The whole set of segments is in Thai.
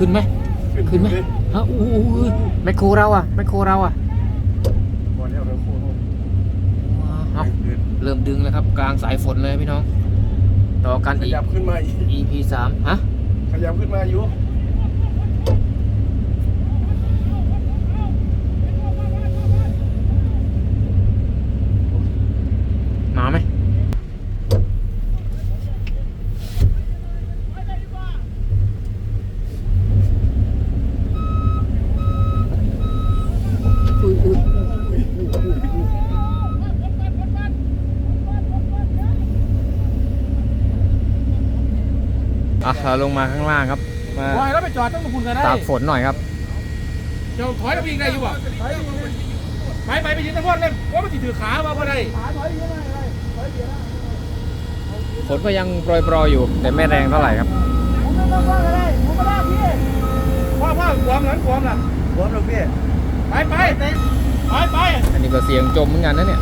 ขึ้นไหมขึ้นไหมฮะอู้อู้อู้แมคโครเราอะแมคโครเราอะบอลเนี่ยเราโค้งเอาเริ่มดึงแล้วครับ กลางสายฝนเลยพี่น้องรอกันขอีกยับขึ้นมาอีก EP สามฮะขยับขึ้นมาอยู่มาไหม อะเราลงมาข้างล่างครับมาถอยแล้วไปจอดต้องมาคุณกันได้ตากฝนหน่อยครับเดี๋ยวถอยแล้วไปยิงได้อยู่บ่ไปไปไปยิงตะพอดเล่นว่ามันติดถือขามาบ่ได้ฝนก็ยังโปรยๆอยู่ แต่ไม่แรงเท่าไหร่ครับพ่อพ่อความหลังความหลังบอลเราพี่ไปไปไปไปอันนี้ก็เสียงจมเหมือนกันนะเนี่ย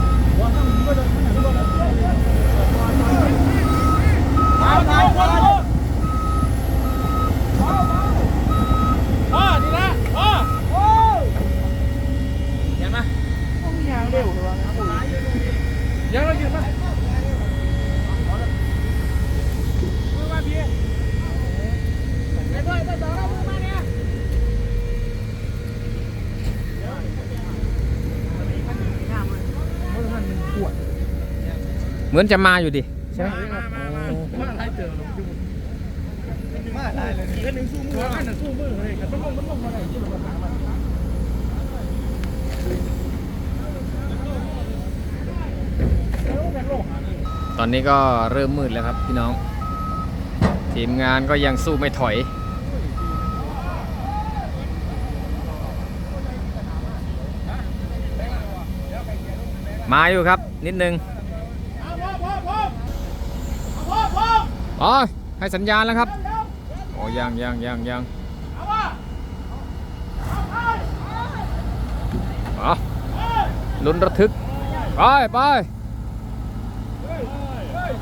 เอาเอาเอาพ่อดีนะพ่อเห็นไหมยัง เรายืนมั้ยเหมือนจะมาอยู่ดิใช่ไหมมาอะไรเจอมาได้เลยเล่หนึ่งสู้มืออันหนึ่งสู้มือเลยกันมันลงมันลงมาได้ที่มันหามัน ตอนนี้ก็เริ่มมืดแล้วครับพี่น้อง ทีมงานก็ยังสู้ไม่ถอย มาอยู่ครับนิดนึงอ๋อให้สัญญาณแล้วครับโอ้ยังยังยังยังอ๋อลุ้นระทึก ไปไป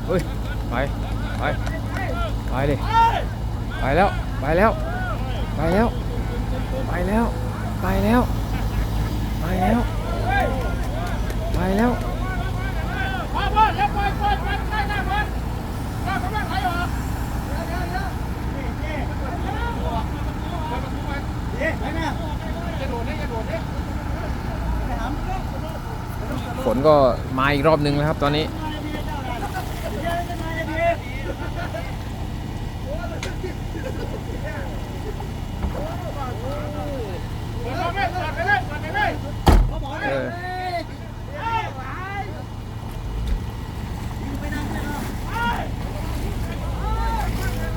เฮ้ยไปไปไปดิไปแล้วไปแล้วไปแล้วไปแล้วไปแล้วไปแล้วไปแล้วพ่อพ่อเดี๋ยวปล่อยปล่อยปล่อยได้ได้ปล่อยได้ผมไม่ไหวหรอจะโดดได้จะโดดได้ฝนก็มาอีกรอบนึงแล้วครับตอนนี้ เราไม่ตัดไปเลยตัดไปเลย เออ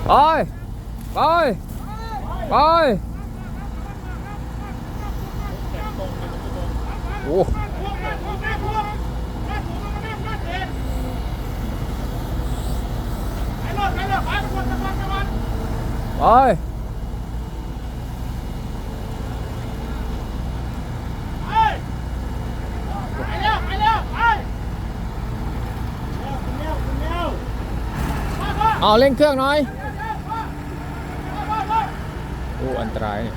ไปไปไปโอ้ ไปเอาเร่งเครื่องหน่อยโอ้อันตรายเนี่ย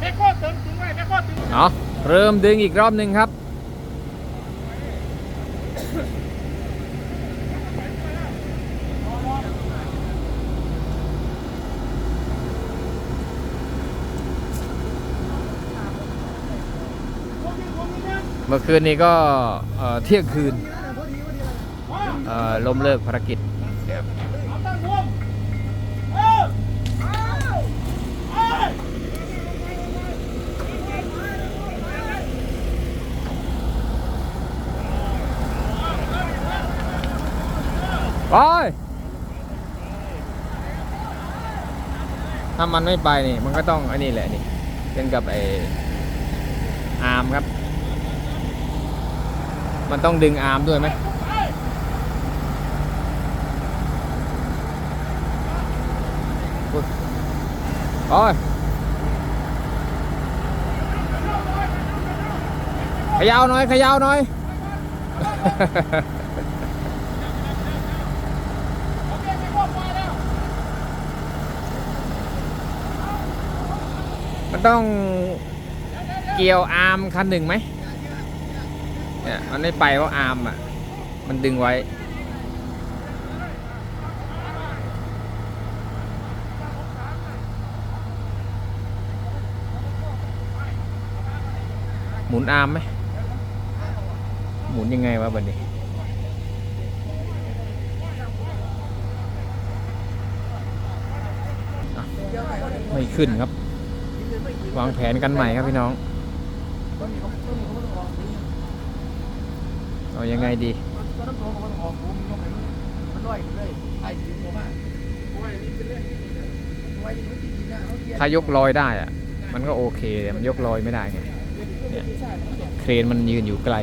แม่โคตรตึงตึงไว้แม่โคตรตึง เอาเริ่มดึงอีกรอบหนึ่งครับ เมื่อคืนนี้ก็เที่ยงคืนล้มเลิกภารกิจนะครับ เอาตั้งรวมเออเอ้ย ไป ถ้ามันไม่ไปนี่ มันก็ต้องอันนี้แหละนี่ เป็นกับไออาร์มครับ มันต้องดึงอาร์มด้วยไหมโอุ๊ยขยาวหน่อยขยาวหน่อย มัน ต้องเกี่ยวอาร์มคันหนึ่งไหมเนี่ยมันไม่ไปเพราะอาร์มอะ มันดึงไว้ หมุนอาร์มไหม หมุนยังไงวะบัดนี้ไม่ขึ้นครับ วางแผนกันใหม่ครับพี่น้องเอายังไงดีก็น้ำตัวมันออกผมยกให้มันมันลอยขึ้นเลยไอ้ถึงผมอะไว้นี่เป็นเรื่องไงๆนะเขาเกียร์ถ้ายกลอยได้อะมันก็โอเคแต่มันยกลอยไม่ได้ไงเนี่ยเครนมันยืนอยู่ไกล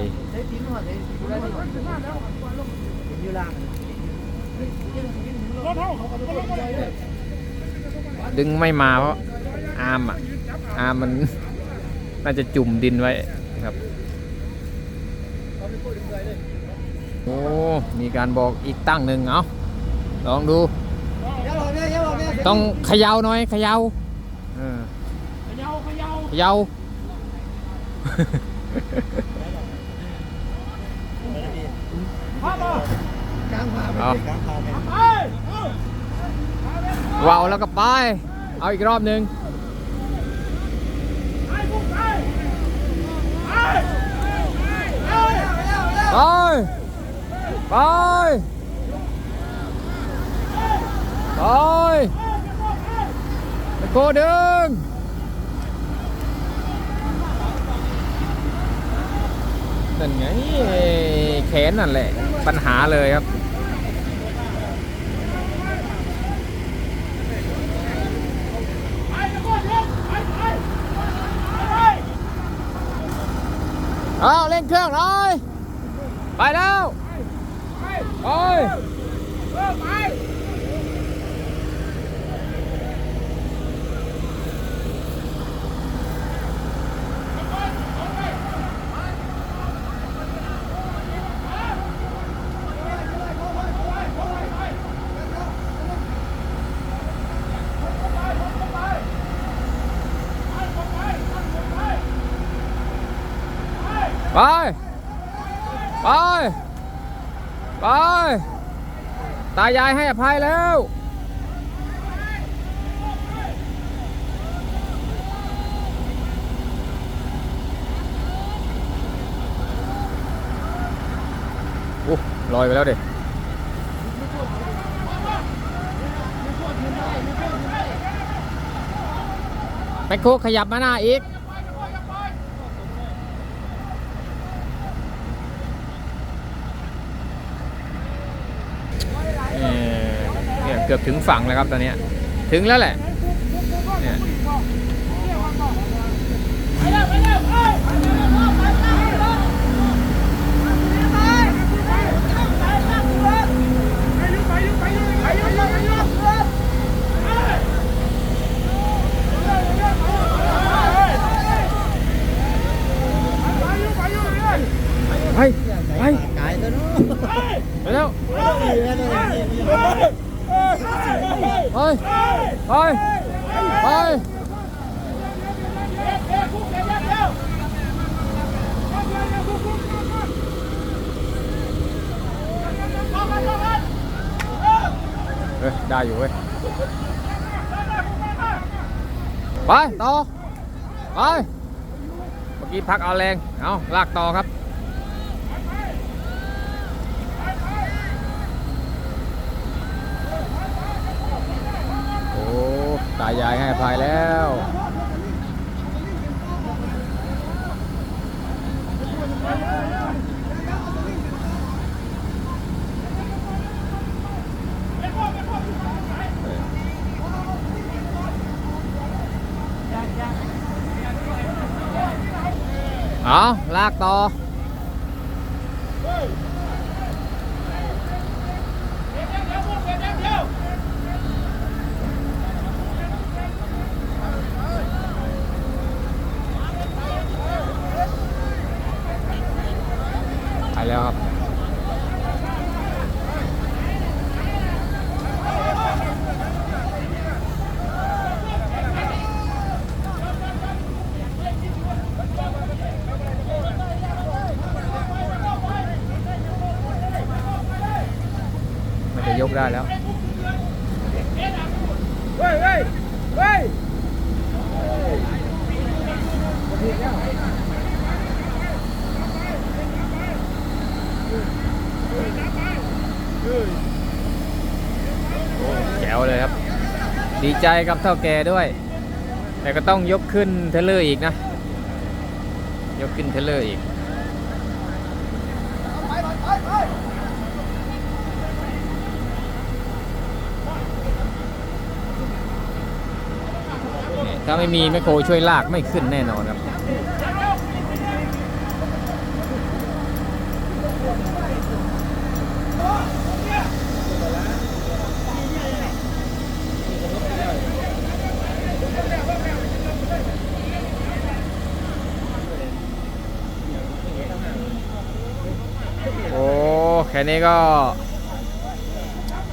ดึงไม่มาเพราะอาร์มอะ อาร์มมันน่าจะจุ่มดินไว้นะครับ โอ้ มีการบอกอีกตั้งหนึ่งเอาลองดู ต้องเขย่าหน่อยเขย่าเออขยาวขยาเขย่าพ่อมากลางผ่าเอาว้าวแล้วก็ไป เอาอีกรอบหนึ่ง ไปไปไปตะโกดึงนั่นไงแขนนั่นแหละ ปัญหาเลยครับเอาเล่นเครื่องหน่อย ไปแล้ว ไป ไปไปไป ไป ไป ตายายให้อภัยแล้ว โอ้ลอยไปแล้วเด็แมคโครขยับมาหน้าอีก เอ่อ เกือบถึงฝั่งแล้วครับตอนนี้ถึงแล้วแหละเนี่ยไปไปไปแล้ว ไปไปไปเอ้ยได้อยู่เว้ยไปต่อไปเมื่อกี้พักเอาแรงเอาลากต่อครับ โอ้ ตายายให้อภัยแล้ว เอาลากต่อ เไปแล้วครับ มันจะยก ได้แล้วเฮ้ยเฮ้ยเฮ้ยแจ๋วเลยครับ ดีใจกับเท่าแก่ด้วย แต่ก็ต้องยกขึ้นเทรลเลอร์อีกนะ ยกขึ้นเทรลเลอร์อีก นี่ ถ้าไม่มีแมคโครช่วยลากไม่ขึ้นแน่นอนครับโอ้แค่นี้ก็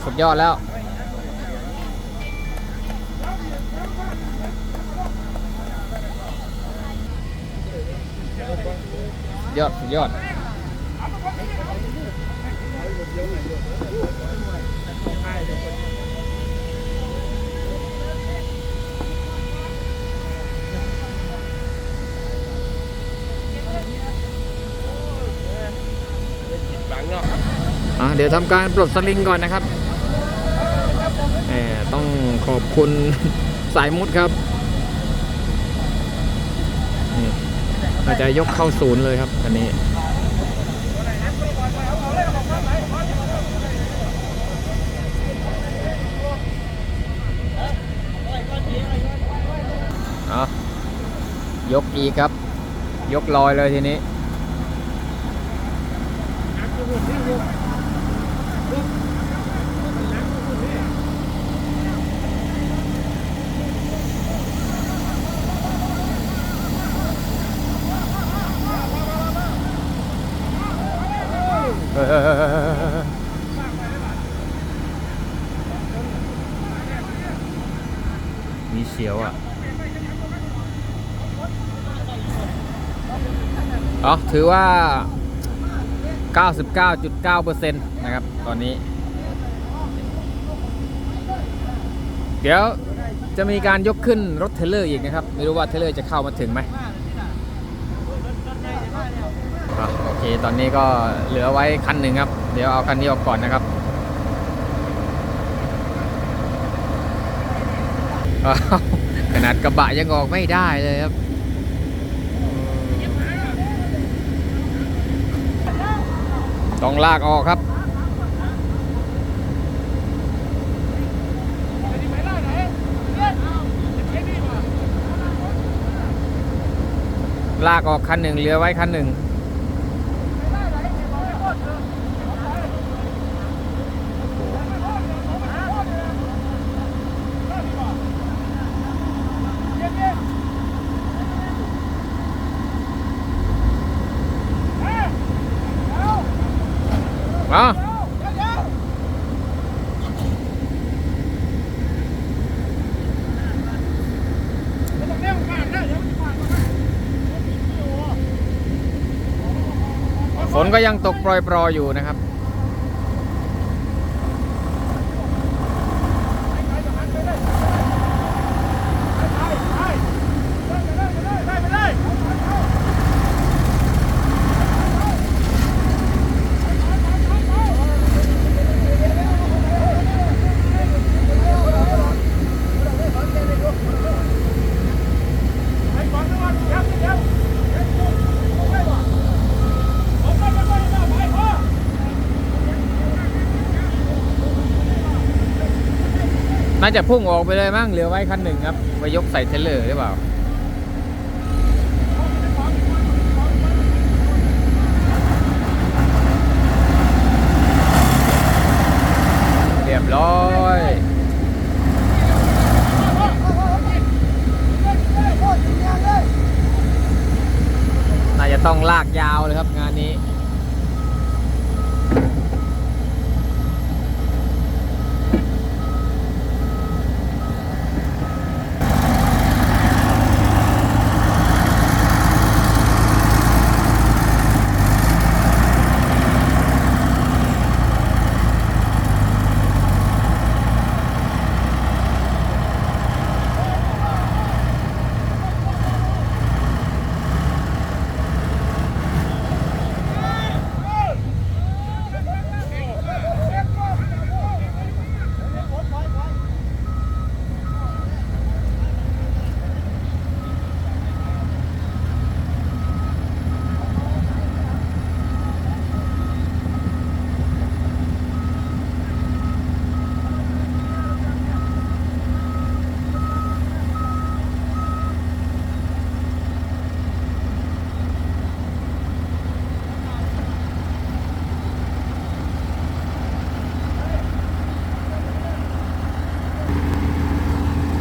สุดยอดแล้ว ยอดสุดยอดเนาะอะเดี๋ยวทำการปลดสลิงก่อนนะครับแหมต้องขอบคุณสายมุดครับนี่ อาจจะยกเข้าศูนย์เลยครับอันนี้เอยกอีกครับ ยกลอยเลยทีนี้ มีเสียวอะอ๋อถือว่า 99.9%นะครับ ตอนนี้ เดี๋ยวจะมีการยกขึ้นรถเทเลอร์อีกนะครับ ไม่รู้ว่าเทเลอร์จะเข้ามาถึงไหม อะโอเคตอนนี้ก็เหลือไว้คันหนึ่งครับ เดี๋ยวเอาคันนี้ออกก่อนนะครับขนาดกระบะยังออกไม่ได้เลยครับต้องลากออกครับลากออกคันหนึ่งเหลือไว้คันหนึ่ง ก็ยังตกปล่อยๆอยู่นะครับ จะพุ่งออกไปเลยมั้งเหลือไว้คันหนึ่งครับไปยกใส่เทรลเลอร์หรือเปล่าเรียบร้อยน่าจะต้องลากยาวเลยครับงานนี้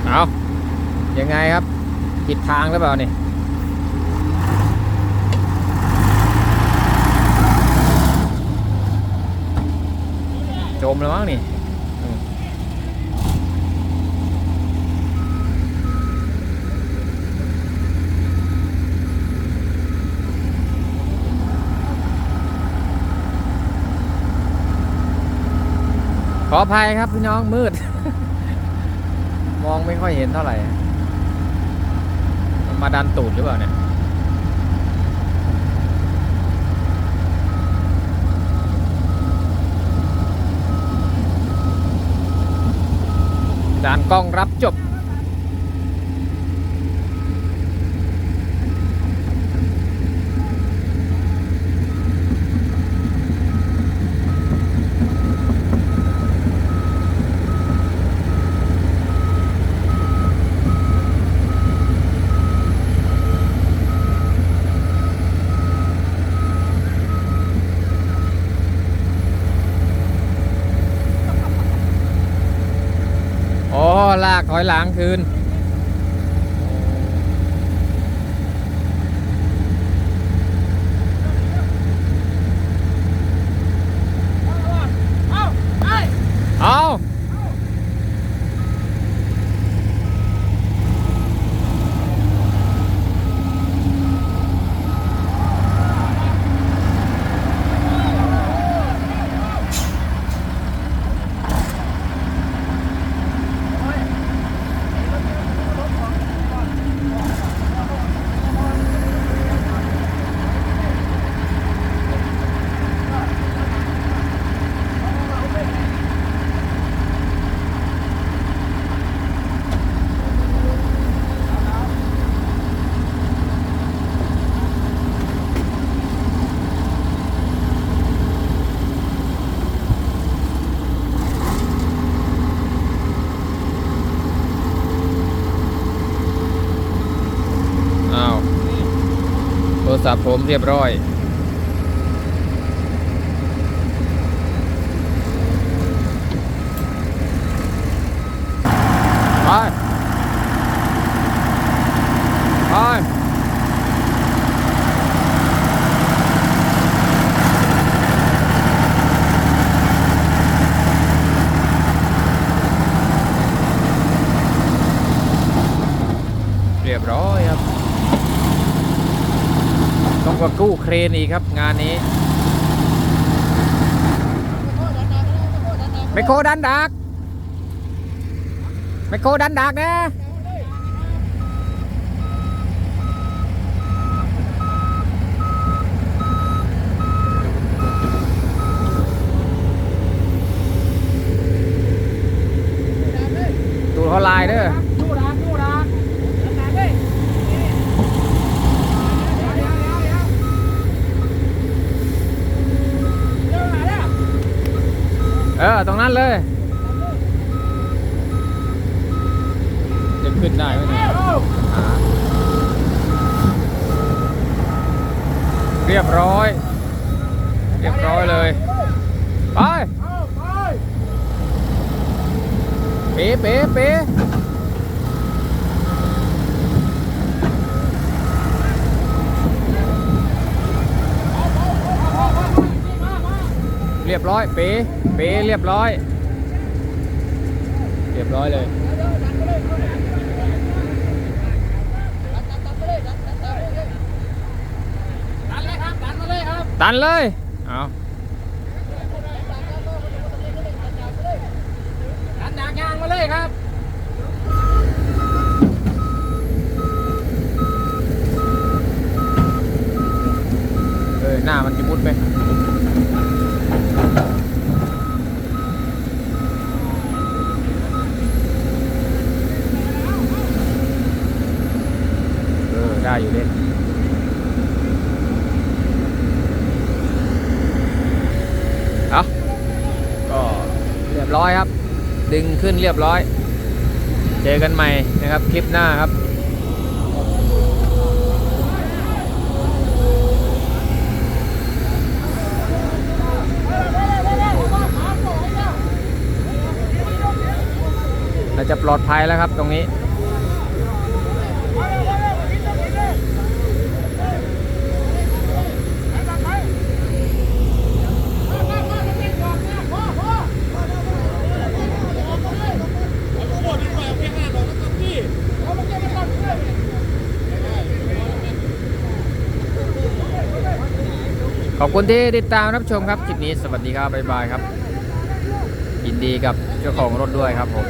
เอายังไงครับ ผิดทางหรือเปล่านี่จมแล้วมั้งนี่ขออภัยครับพี่น้องมืด มองไม่ค่อยเห็นเท่าไหร่ มาดันตูดหรือเปล่าเนี่ย ด่านกล้องรับจบ อยล้างคืน เอาเอาโทรศัพท์ผม เรียบร้อย ไป ไปเรียบร้อยครับ ต้องกว่ากู้เครนอีกครับงานนี้ไมโครดันดักไมโครดันดักนะตูดเขาลายเด้อ ดูดาดูดาดันเลยเดี๋ยวเดี๋ยวเดี๋ยว เออ ตรงนั้นเลยจะขึ้นได้ไหมเนี่ยเรียบร้อย เรียบร้อยเลย ไปเอาไปเป๊ะเป๊ะเป๊ะ เรียบร้อย เป๋ เป๋เรียบร้อย เรียบร้อยเลยดันเลยครับดันมาเลยครับดันเลย เอา ดันดากยางมาเลยครับ เออหน้ามันจะมุดไป เออ ได้อยู่เล่นเอาก็เรียบร้อยครับ ดึง ขึ้นเรียบร้อย เจอกันใหม่นะครับคลิปหน้าครับเราจะปลอดภัยแล้วครับตรงนี้ อบคุณที่ติดตามรับชมครับ คลิปนี้สวัสดีครับ บ๊ายบายครับ ยินดีกับเจ้าของรถด้วยครับผม